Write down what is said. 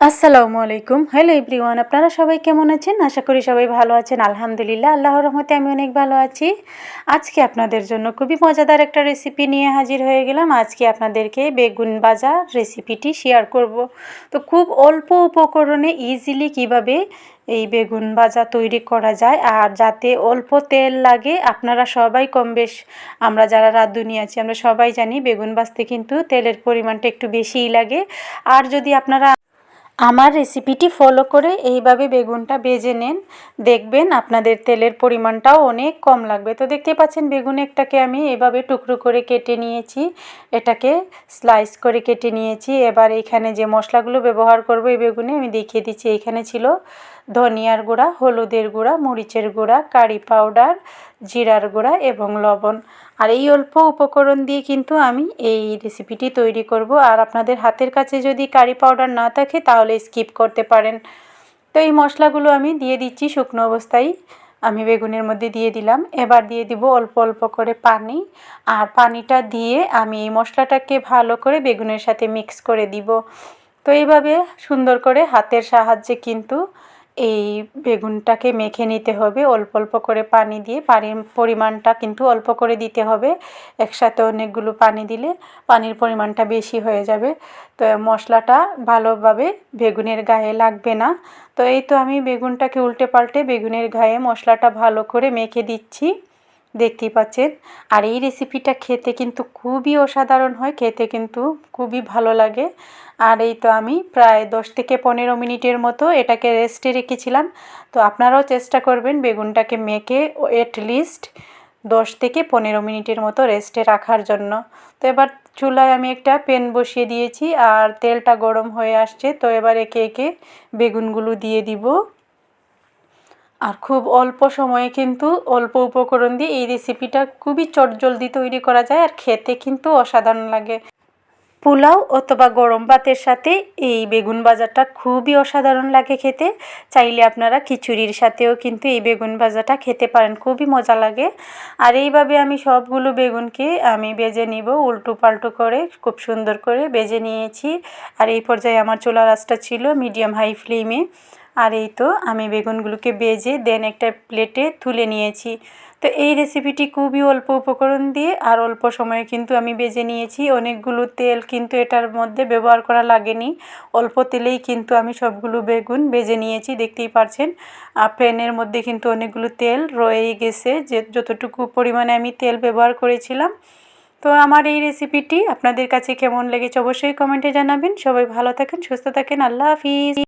আসসালামু আলাইকুম। Hello everyone আপনারা সবাই কেমন আছেন? আশা করি সবাই ভালো আছেন। আলহামদুলিল্লাহ, আল্লাহর রহমতে আমি অনেক ভালো আছি। আজকে আপনাদের জন্য খুবই মজাদার একটা রেসিপি নিয়ে হাজির হয়ে গেলাম। আজকে আপনাদেরকে বেগুন ভাজা রেসিপিটি শেয়ার করব। তো খুব অল্প উপকরণে ইজিলি কীভাবে এই বেগুন ভাজা তৈরি করা যায় আর যাতে অল্প তেল লাগে, আপনারা সবাই কম বেশ, আমরা যারা রাঁধুনি আছি, আমরা সবাই জানি বেগুন ভাজতে কিন্তু তেলের পরিমাণটা একটু বেশিই লাগে। আর যদি আপনারা আমার রেসিপিটি ফলো করে এইভাবে বেগুনটা বেজে নেন। দেখবেন আপনাদের তেলের পরিমাণটাও অনেক কম লাগবে। তো দেখতে পাচ্ছেন বেগুন একটাকে আমি এভাবে টুকরো করে কেটে নিয়েছি। এটাকে স্লাইস করে কেটে নিয়েছি। এবার এখানে যে মশলাগুলো ব্যবহার করব এই বেগুনে আমি দেখিয়ে দিচ্ছি। এখানে ছিল ধনিয়ার গুঁড়া, হলুদের গুঁড়া, মরিচের গুঁড়া, কারি পাউডার জিরার গুঁড়া এবং লবণ। আর এই অল্প উপকরণ দিয়ে কিন্তু আমি এই রেসিপিটি তৈরি করব। আর আপনাদের হাতের কাছে যদি কারি পাউডার না থাকে তাহলে স্কিপ করতে পারেন। তো এই মশলাগুলো আমি দিয়ে দিচ্ছি, শুকনো অবস্থায় আমি বেগুনের মধ্যে দিয়ে দিলাম। এবার দিয়ে দিব অল্প অল্প করে পানি। আর পানিটা দিয়ে আমি এই মশলাটাকে ভালো করে বেগুনের সাথে মিক্স করে দিব। তো এইভাবে সুন্দর করে হাতের সাহায্যে কিন্তু এই বেগুনটাকে মেখে নিতে হবে। অল্প অল্প করে পানি দিয়ে পানির পরিমাণটা কিন্তু অল্প করে দিতে হবে। একসাথে অনেকগুলো পানি দিলে পানির পরিমাণটা বেশি হয়ে যাবে। তো মশলাটা ভালোভাবে বেগুনের গায়ে লাগবে না। তো এই তো আমি বেগুনটাকে উল্টে পাল্টে বেগুনের গায়ে মশলাটা ভালো করে মেখে দিচ্ছি। দেখতেই পাচ্ছেন। আর এই রেসিপিটা খেতে কিন্তু খুবই অসাধারণ হয়, খেতে কিন্তু খুবই ভালো লাগে। আর এই তো আমি প্রায় দশ থেকে পনেরো মিনিটের মতো এটাকে রেস্টে রেখেছিলাম। তো আপনারাও চেষ্টা করবেন বেগুনটাকে মেখে এটলিস্ট দশ থেকে পনেরো মিনিটের মতো রেস্টে রাখার জন্য। তো এবার চুলায় আমি একটা পেন বসিয়ে দিয়েছি, আর তেলটা গরম হয়ে আসছে, তো এবার একে একে বেগুনগুলো দিয়ে দিব। আর খুব অল্প সময়ে কিন্তু অল্প উপকরণ দিয়ে এই রেসিপিটা খুবই চটজলদি তৈরি করা যায় আর খেতে কিন্তু অসাধারণ লাগে। পোলাও অথবা গরম ভাতের সাথে এই বেগুন ভাজাটা খুবই অসাধারণ লাগে খেতে। চাইলে আপনারা খিচুড়ির সাথেও কিন্তু এই বেগুন ভাজাটা খেতে পারেন, খুবই মজা লাগে। আর এইভাবে আমি সবগুলো বেগুনকে আমি বেজে নিব উল্টো পাল্টো করে, খুব সুন্দর করে বেজে নিয়েছি। আর এই পর্যায়ে আমার চুলা রাসটা ছিল মিডিয়াম হাই ফ্লেমে। আর এই তো আমি বেগুনগুলোকে বেজে দেন একটা প্লেটে তুলে নিয়েছি। তো এই রেসিপিটি খুবই অল্প উপকরণ দিয়ে আর অল্প সময়ে কিন্তু আমি বেজে নিয়েছি। অনেকগুলো তেল কিন্তু এটার মধ্যে ব্যবহার করা লাগেনি। অল্প তেলেই কিন্তু আমি সবগুলো বেগুন বেজে নিয়েছি, দেখতেই পারছেন। আর মধ্যে কিন্তু অনেকগুলো তেল রয়েই গেছে, যে যতটুকু পরিমাণে আমি তেল ব্যবহার করেছিলাম। তো আমার এই রেসিপিটি আপনাদের কাছে কেমন লেগেছে অবশ্যই কমেন্টে জানাবেন। সবাই ভালো থাকেন, সুস্থ থাকেন, আল্লাহ হাফিজ।